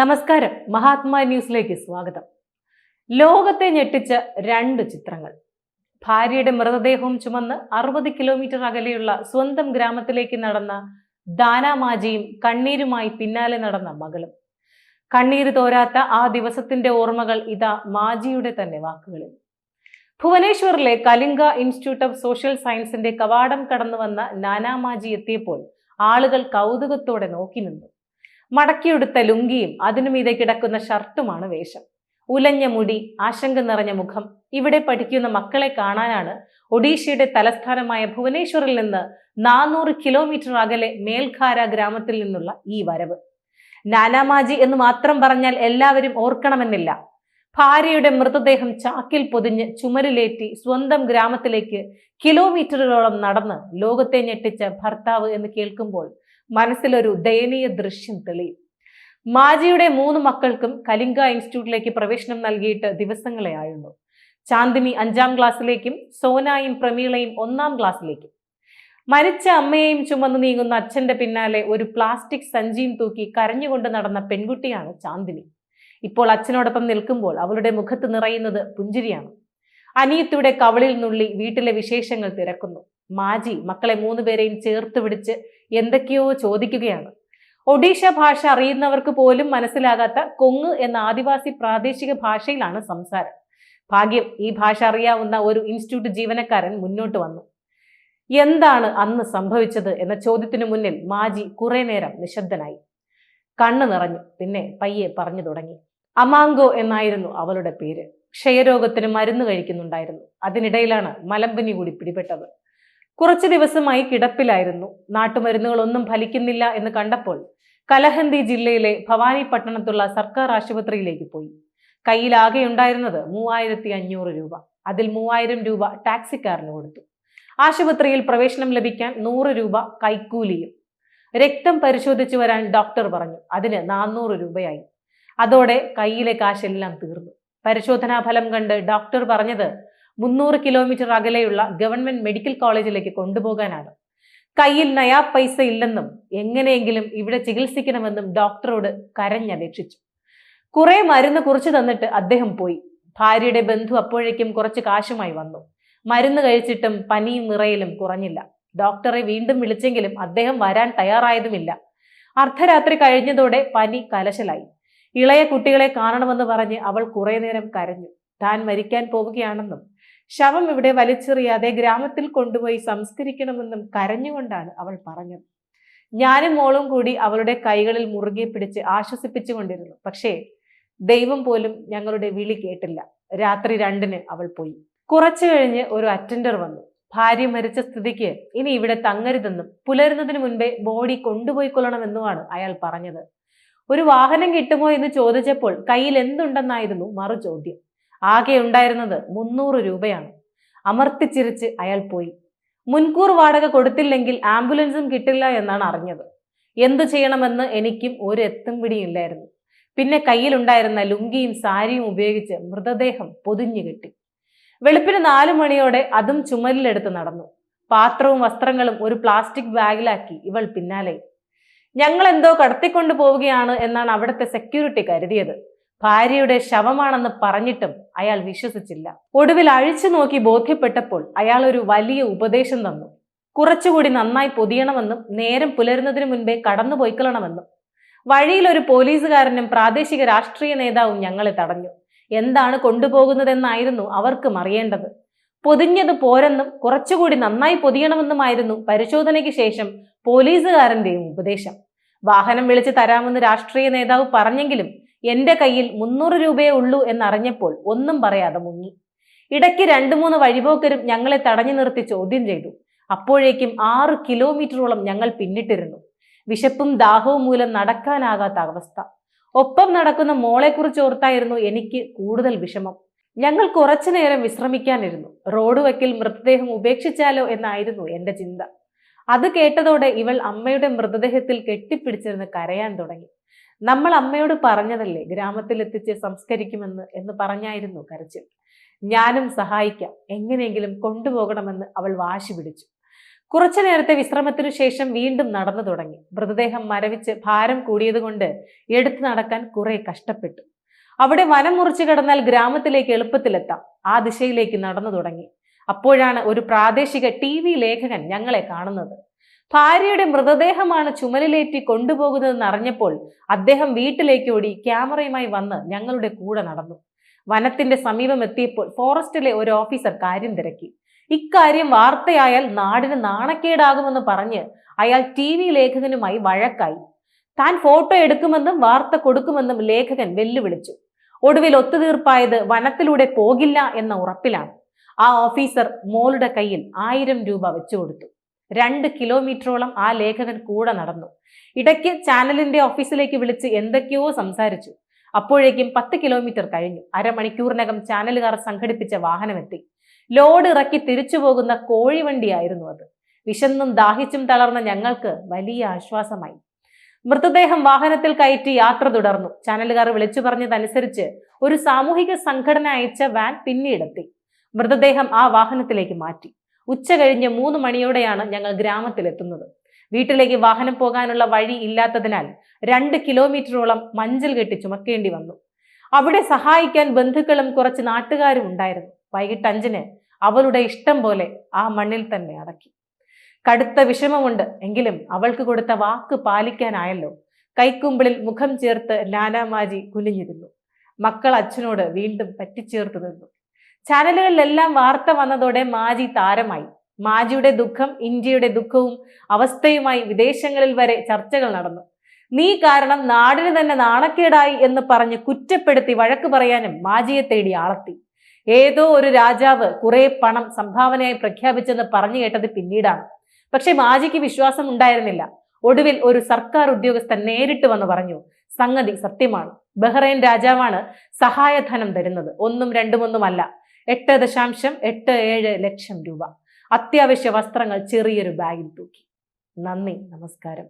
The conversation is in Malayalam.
നമസ്കാരം. മഹാത്മാ ന്യൂസിലേക്ക് സ്വാഗതം. ലോകത്തെ ഞെട്ടിച്ച രണ്ട് ചിത്രങ്ങൾ. ഭാര്യയുടെ മൃതദേഹവും ചുമന്ന് അറുപത് കിലോമീറ്റർ അകലെയുള്ള സ്വന്തം ഗ്രാമത്തിലേക്ക് നടന്ന ദാനാമാജിയും കണ്ണീരുമായി പിന്നാലെ നടന്ന മകളും. കണ്ണീര് തോരാത്ത ആ ദിവസത്തിന്റെ ഓർമ്മകൾ ഇതാ മാജിയുടെ തന്നെ വാക്കുകളിൽ. ഭുവനേശ്വറിലെ കലിംഗ ഇൻസ്റ്റിറ്റ്യൂട്ട് ഓഫ് സോഷ്യൽ സയൻസിന്റെ കവാടം കടന്നു വന്ന നാനാമാജി എത്തിയപ്പോൾ ആളുകൾ കൗതുകത്തോടെ നോക്കി നിന്നു. മടക്കിയെടുത്ത ലുങ്കിയും അതിനുമീതെ കിടക്കുന്ന ഷർട്ടുമാണ് വേഷം. ഉലഞ്ഞ മുടി ആശങ്ക നിറഞ്ഞ മുഖം ഇവിടെ പഠിക്കുന്ന മക്കളെ കാണാനാണ് ഒഡീഷയുടെ തലസ്ഥാനമായ ഭുവനേശ്വറിൽ നിന്ന് നാനൂറ് കിലോമീറ്റർ അകലെ മേൽഖാര ഗ്രാമത്തിൽ നിന്നുള്ള ഈ വരവ്. നാനാമാജി എന്ന് മാത്രം പറഞ്ഞാൽ എല്ലാവരും ഓർക്കണമെന്നില്ല. ഭാര്യയുടെ മൃതദേഹം ചാക്കിൽ പൊതിഞ്ഞ് ചുമരിലേറ്റി സ്വന്തം ഗ്രാമത്തിലേക്ക് കിലോമീറ്ററുകളോളം നടന്ന് ലോകത്തെ ഞെട്ടിച്ച ഭർത്താവ് എന്ന് കേൾക്കുമ്പോൾ മനസ്സിലൊരു ദയനീയ ദൃശ്യം തെളിയും. മാജിയുടെ മൂന്ന് മക്കൾക്കും കലിംഗ ഇൻസ്റ്റിറ്റ്യൂട്ടിലേക്ക് പ്രവേശനം നൽകിയിട്ട് ദിവസങ്ങളെ ആയുള്ളൂ. ചാന്ദിനി അഞ്ചാം ക്ലാസ്സിലേക്കും സോനായും പ്രമീളയും ഒന്നാം ക്ലാസ്സിലേക്കും. മരിച്ച അമ്മയെയും ചുമന്നു നീങ്ങുന്ന അച്ഛന്റെ പിന്നാലെ ഒരു പ്ലാസ്റ്റിക് സഞ്ചിയും തൂക്കി കരഞ്ഞുകൊണ്ട് നടന്ന പെൺകുട്ടിയാണ് ചാന്ദിനി. ഇപ്പോൾ അച്ഛനോടൊപ്പം നിൽക്കുമ്പോൾ അവളുടെ മുഖത്ത് നിറയുന്നത് പുഞ്ചിരിയാണ്. അനിയത്തിയുടെ കവളിൽ നുള്ളി വീട്ടിലെ വിശേഷങ്ങൾ തിരക്കുന്നു. മാജി മക്കളെ മൂന്നുപേരെയും ചേർത്ത് പിടിച്ച് എന്തൊക്കെയോ ചോദിക്കുകയാണ്. ഒഡീഷ ഭാഷ അറിയുന്നവർക്ക് പോലും മനസ്സിലാകാത്ത കൊങ്ങ് എന്ന ആദിവാസി പ്രാദേശിക ഭാഷയിലാണ് സംസാരം. ഭാഗ്യം ഈ ഭാഷ അറിയാവുന്ന ഒരു ഇൻസ്റ്റിറ്റ്യൂട്ട് ജീവനക്കാരൻ മുന്നോട്ട് വന്നു. എന്താണ് അന്ന് സംഭവിച്ചത് എന്ന ചോദ്യത്തിനു മുന്നിൽ മാജി കുറെ നേരം നിശബ്ദനായി. കണ്ണു നിറഞ്ഞു പിന്നെ പയ്യെ പറഞ്ഞു തുടങ്ങി. അമാങ്കോ എന്നായിരുന്നു അവളുടെ പേര്. ക്ഷയരോഗത്തിന് മരുന്ന് കഴിക്കുന്നുണ്ടായിരുന്നു. അതിനിടയിലാണ് മലമ്പനി കൂടി പിടിപെട്ടത്. കുറച്ചു ദിവസമായി കിടപ്പിലായിരുന്നു. നാട്ടുമരുന്നുകളൊന്നും ഫലിക്കുന്നില്ല എന്ന് കണ്ടപ്പോൾ കലഹന്തി ജില്ലയിലെ ഭവാനി പട്ടണത്തുള്ള സർക്കാർ ആശുപത്രിയിലേക്ക് പോയി. കയ്യിലാകെ ഉണ്ടായിരുന്നത് മൂവായിരത്തി അഞ്ഞൂറ് രൂപ. അതിൽ മൂവായിരം രൂപ ടാക്സിക്കാരന് കൊടുത്തു. ആശുപത്രിയിൽ പ്രവേശനം ലഭിക്കാൻ നൂറ് രൂപ കൈക്കൂലിയും. രക്തം പരിശോധിച്ചു വരാൻ ഡോക്ടർ പറഞ്ഞു. അതിന് നാനൂറ് രൂപയായി. അതോടെ കയ്യിലെ കാശെല്ലാം തീർന്നു. പരിശോധനാ ഫലം കണ്ട് ഡോക്ടർ പറഞ്ഞത് മുന്നൂറ് കിലോമീറ്റർ അകലെയുള്ള ഗവൺമെന്റ് മെഡിക്കൽ കോളേജിലേക്ക് കൊണ്ടുപോകാനാണ്. കയ്യിൽ നയാ പൈസ ഇല്ലെന്നും എങ്ങനെയെങ്കിലും ഇവിടെ ചികിത്സിക്കണമെന്നും ഡോക്ടറോട് കരഞ്ഞപേക്ഷിച്ചു. കുറെ മരുന്ന് കുറിച്ചു തന്നിട്ട് അദ്ദേഹം പോയി. ഭാര്യയുടെ ബന്ധു അപ്പോഴേക്കും കുറച്ച് കാശുമായി വന്നു. മരുന്ന് കഴിച്ചിട്ടും പനിയും നിറയിലും കുറഞ്ഞില്ല. ഡോക്ടറെ വീണ്ടും വിളിച്ചെങ്കിലും അദ്ദേഹം വരാൻ തയ്യാറായതുമില്ല. അർദ്ധരാത്രി കഴിഞ്ഞതോടെ പനി കലശലായി. ഇളയ കുട്ടികളെ കാണണമെന്ന് പറഞ്ഞ് അവൾ കുറെ നേരം കരഞ്ഞു. താൻ മരിക്കാൻ പോവുകയാണെന്നും ശവം ഇവിടെ വലിച്ചെറിയാതെ ഗ്രാമത്തിൽ കൊണ്ടുപോയി സംസ്കരിക്കണമെന്നും കരഞ്ഞുകൊണ്ടാണ് അവൾ പറഞ്ഞത്. ഞാനും മോളും കൂടി അവളുടെ കൈകളിൽ മുറുകെ പിടിച്ച് ആശ്വസിപ്പിച്ചുകൊണ്ടിരുന്നു. പക്ഷേ ദൈവം പോലും ഞങ്ങളുടെ വിളി കേട്ടില്ല. രാത്രി രണ്ടിന് അവൾ പോയി. കുറച്ചു കഴിഞ്ഞ് ഒരു അറ്റൻഡർ വന്നു. ഭാര്യ മരിച്ച സ്ഥിതിക്ക് ഇനി ഇവിടെ തങ്ങരുതെന്നും പുലരുന്നതിന് മുൻപേ ബോഡി കൊണ്ടുപോയി കൊള്ളണമെന്നുമാണ് അയാൾ പറഞ്ഞത്. ഒരു വാഹനം കിട്ടുമോ എന്ന് ചോദിച്ചപ്പോൾ കയ്യിൽ എന്തുണ്ടെന്നായിരുന്നു മറു ചോദ്യം ആകെ ഉണ്ടായിരുന്നത് മുന്നൂറ് രൂപയാണ്. അമർത്തിച്ചിരിച്ച് അയാൾ പോയി. മുൻകൂർ വാടക കൊടുത്തില്ലെങ്കിൽ ആംബുലൻസും കിട്ടില്ല എന്നാണ് അറിഞ്ഞത്. എന്തു ചെയ്യണമെന്ന് എനിക്കും ഒരു എത്തും പിടിയില്ലായിരുന്നു. പിന്നെ കയ്യിലുണ്ടായിരുന്ന ലുങ്കിയും സാരിയും ഉപയോഗിച്ച് മൃതദേഹം പൊതിഞ്ഞു കെട്ടി. വെളുപ്പിന് നാലു മണിയോടെ അതും ചുമലിലെടുത്ത് നടന്നു. പാത്രവും വസ്ത്രങ്ങളും ഒരു പ്ലാസ്റ്റിക് ബാഗിലാക്കി ഇവൾ പിന്നാലെ. ഞങ്ങൾ എന്തോ കടത്തിക്കൊണ്ടു പോവുകയാണ് എന്നാണ് അവിടുത്തെ സെക്യൂരിറ്റി കരുതിയത്. ഭാര്യയുടെ ശവമാണെന്ന് പറഞ്ഞിട്ടും അയാൾ വിശ്വസിച്ചില്ല. ഒടുവിൽ അഴിച്ചു നോക്കി ബോധ്യപ്പെട്ടപ്പോൾ അയാൾ ഒരു വലിയ ഉപദേശം തന്നു. കുറച്ചുകൂടി നന്നായി പൊതിയണമെന്നും നേരം പുലരുന്നതിന് മുൻപേ കടന്നു പോയിക്കൊള്ളണമെന്നും. വഴിയിൽ ഒരു പോലീസുകാരനും പ്രാദേശിക രാഷ്ട്രീയ നേതാവും ഞങ്ങളെ തടഞ്ഞു. എന്താണ് കൊണ്ടുപോകുന്നതെന്നായിരുന്നു അവർക്കും അറിയേണ്ടത്. പൊതിഞ്ഞത് പോരെന്നും കുറച്ചുകൂടി നന്നായി പൊതിയണമെന്നുമായിരുന്നു പരിശോധനയ്ക്ക് ശേഷം പോലീസുകാരന്റെയും ഉപദേശം. വാഹനം വിളിച്ച് തരാമെന്ന് രാഷ്ട്രീയ നേതാവ് പറഞ്ഞെങ്കിലും എന്റെ കയ്യിൽ മുന്നൂറ് രൂപയേ ഉള്ളൂ എന്നറിഞ്ഞപ്പോൾ ഒന്നും പറയാതെ മുങ്ങി. ഇടയ്ക്ക് രണ്ടു മൂന്ന് വഴിപോക്കരും ഞങ്ങളെ തടഞ്ഞു നിർത്തി ചോദ്യം ചെയ്തു. അപ്പോഴേക്കും ആറ് കിലോമീറ്ററോളം ഞങ്ങൾ പിന്നിട്ടിരുന്നു. വിശപ്പും ദാഹവും മൂലം നടക്കാനാകാത്ത അവസ്ഥ. ഒപ്പം നടക്കുന്ന മോളെക്കുറിച്ച് ഓർത്തായിരുന്നു എനിക്ക് കൂടുതൽ വിഷമം. ഞങ്ങൾ കുറച്ചു നേരം വിശ്രമിക്കാനിരുന്നു. റോഡ് വക്കിൽ മൃതദേഹം ഉപേക്ഷിച്ചാലോ എന്നായിരുന്നു എന്റെ ചിന്ത. അത് കേട്ടതോടെ ഇവൾ അമ്മയുടെ മൃതദേഹത്തിൽ കെട്ടിപ്പിടിച്ചിരുന്ന് കരയാൻ തുടങ്ങി. നമ്മൾ അമ്മയോട് പറഞ്ഞതല്ലേ ഗ്രാമത്തിലെത്തിച്ച് സംസ്കരിക്കുമെന്ന് എന്ന് പറഞ്ഞായിരുന്നു കരച്ചിൽ. ഞാനും സഹായിക്കാം. എങ്ങനെയെങ്കിലും കൊണ്ടുപോകണമെന്ന് അവൾ വാശി പിടിച്ചു. കുറച്ചു നേരത്തെ വിശ്രമത്തിനു ശേഷം വീണ്ടും നടന്നു തുടങ്ങി. മൃതദേഹം മരവിച്ച് ഭാരം കൂടിയതുകൊണ്ട് എടുത്തു നടക്കാൻ കുറെ കഷ്ടപ്പെട്ടു. അവിടെ വനം മുറിച്ചു കിടന്നാൽ ഗ്രാമത്തിലേക്ക് എളുപ്പത്തിലെത്താം. ആ ദിശയിലേക്ക് നടന്നു തുടങ്ങി. അപ്പോഴാണ് ഒരു പ്രാദേശിക ടി ലേഖകൻ ഞങ്ങളെ കാണുന്നത്. ഭാര്യയുടെ മൃതദേഹമാണ് ചുമലിലേറ്റി കൊണ്ടുപോകുന്നതെന്ന് അറിഞ്ഞപ്പോൾ അദ്ദേഹം വീട്ടിലേക്ക് ഓടി ക്യാമറയുമായി വന്ന് ഞങ്ങളുടെ കൂടെ നടന്നു. വനത്തിന്റെ സമീപം എത്തിയപ്പോൾ ഫോറസ്റ്റിലെ ഒരു ഓഫീസർ കാര്യം തിരക്കി. ഇക്കാര്യം വാർത്തയായാൽ നാടിന് നാണക്കേടാകുമെന്ന് പറഞ്ഞ് അയാൾ ടി വി ലേഖകനുമായി വഴക്കായി. താൻ ഫോട്ടോ എടുക്കുമെന്നും വാർത്ത കൊടുക്കുമെന്നും ലേഖകൻ വെല്ലുവിളിച്ചു. ഒടുവിൽ ഒത്തുതീർപ്പായത് വനത്തിലൂടെ പോകില്ല എന്ന ഉറപ്പിലാണ്. ആ ഓഫീസർ മോളുടെ കയ്യിൽ ആയിരം രൂപ വെച്ചുകൊടുത്തു. രണ്ട് കിലോമീറ്ററോളം ആ ലേഖകൻ കൂടെ നടന്നു. ഇടയ്ക്ക് ചാനലിന്റെ ഓഫീസിലേക്ക് വിളിച്ച് എന്തൊക്കെയോ സംസാരിച്ചു. അപ്പോഴേക്കും പത്ത് കിലോമീറ്റർ കഴിഞ്ഞു. അരമണിക്കൂറിനകം ചാനലുകാർ സംഘടിപ്പിച്ച വാഹനമെത്തി. ലോഡ് ഇറക്കി തിരിച്ചു പോകുന്ന കോഴിവണ്ടിയായിരുന്നു അത്. വിശന്നും ദാഹിച്ചും തളർന്ന ഞങ്ങൾക്ക് വലിയ ആശ്വാസമായി. മൃതദേഹം വാഹനത്തിൽ കയറ്റി യാത്ര തുടർന്നു. ചാനലുകാർ വിളിച്ചു പറഞ്ഞതനുസരിച്ച് ഒരു സാമൂഹിക സംഘടന അയച്ച വാൻ പിന്നീടെത്തി. മൃതദേഹം ആ വാഹനത്തിലേക്ക് മാറ്റി. ഉച്ച കഴിഞ്ഞ് മൂന്ന് മണിയോടെയാണ് ഞങ്ങൾ ഗ്രാമത്തിലെത്തുന്നത്. വീട്ടിലേക്ക് വാഹനം പോകാനുള്ള വഴി ഇല്ലാത്തതിനാൽ രണ്ട് കിലോമീറ്ററോളം മഞ്ചൽ കെട്ടി ചുമക്കേണ്ടി വന്നു. അവിടെ സഹായിക്കാൻ ബന്ധുക്കളും കുറച്ച് നാട്ടുകാരും ഉണ്ടായിരുന്നു. വൈകിട്ട് അഞ്ചിന് അവളുടെ ഇഷ്ടം പോലെ ആ മണ്ണിൽ തന്നെ അടക്കി. കടുത്ത വിഷമമുണ്ട്. എങ്കിലും അവൾക്ക് കൊടുത്ത വാക്ക് പാലിക്കാനായല്ലോ. കൈക്കുമ്പിളിൽ മുഖം ചേർത്ത് നാനാമാജി കുനിഞ്ഞിരുന്നു. മക്കൾ അച്ഛനോട് വീണ്ടും പറ്റിച്ചേർത്ത് നിന്നു. ചാനലുകളിലെല്ലാം വാർത്ത വന്നതോടെ മാജി താരമായി. മാജിയുടെ ദുഃഖം ഇന്ത്യയുടെ ദുഃഖവും അവസ്ഥയുമായി വിദേശങ്ങളിൽ വരെ ചർച്ചകൾ നടന്നു. നീ കാരണം നാടിന് തന്നെ നാണക്കേടായി എന്ന് പറഞ്ഞ് കുറ്റപ്പെടുത്തി വഴക്ക് പറയാനും മാജിയെ തേടി ആളത്തി. ഏതോ ഒരു രാജാവ് കുറെ പണം സംഭാവനയായി പ്രഖ്യാപിച്ചെന്ന് പറഞ്ഞു കേട്ടത് പിന്നീടാണ്. പക്ഷെ മാജിക്ക് വിശ്വാസം ഉണ്ടായിരുന്നില്ല. ഒടുവിൽ ഒരു സർക്കാർ ഉദ്യോഗസ്ഥൻ നേരിട്ട് വന്ന് പറഞ്ഞു സംഗതി സത്യമാണ്. ബഹ്റൈൻ രാജാവാണ് സഹായധനം തരുന്നത്. ഒന്നും രണ്ടുമൊന്നുമല്ല. എട്ട് ദശാംശം എട്ട് ഏഴ് ലക്ഷം രൂപ. അത്യാവശ്യ വസ്ത്രങ്ങൾ ചെറിയൊരു ബാഗിൽ തൂക്കി. നന്ദി നമസ്കാരം.